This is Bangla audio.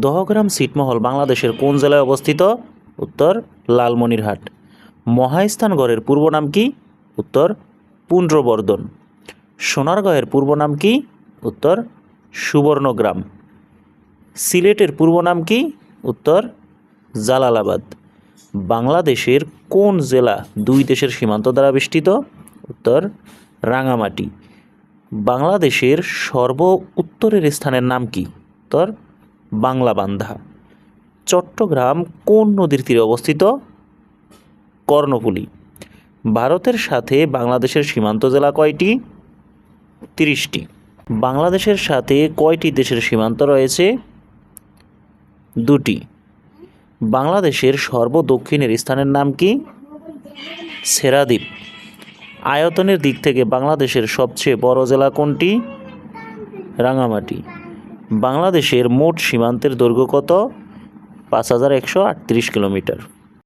দহগ্রাম ছিটমহল বাংলাদেশের কোন জেলায় অবস্থিত? উত্তর, লালমনিরহাট। মহাস্থানগড়ের পূর্ব নাম কি? উত্তর পুণ্ড্রবর্ধন সোনারগাঁয়ের পূর্ব নাম কি? উত্তর, সুবর্ণগ্রাম। সিলেটের পূর্ব নাম কি? উত্তর, জালালাবাদ। বাংলাদেশের কোন জেলা দুই দেশের সীমান্ত দ্বারা বেষ্টিত? উত্তর, রাঙামাটি। বাংলাদেশের সর্ব উত্তরের স্থানের নাম কি? উত্তর বাংলাবান্ধা চট্টগ্রাম কোন নদীর তীরে অবস্থিত? কর্ণফুলী। ভারতের সাথে বাংলাদেশের সীমান্ত জেলা কয়টি? তিরিশটি। বাংলাদেশের সাথে কয়টি দেশের সীমান্ত রয়েছে? দুটি। বাংলাদেশের সর্বদক্ষিণের স্থানের নাম কি? সেরাদ্বীপ। আয়তনের দিক থেকে বাংলাদেশের সবচেয়ে বড় জেলা কোনটি? রাঙামাটি। বাংলাদেশের মোট সীমান্তের দৈর্ঘ্য কত? পাঁচ হাজার একশো আটত্রিশ কিলোমিটার।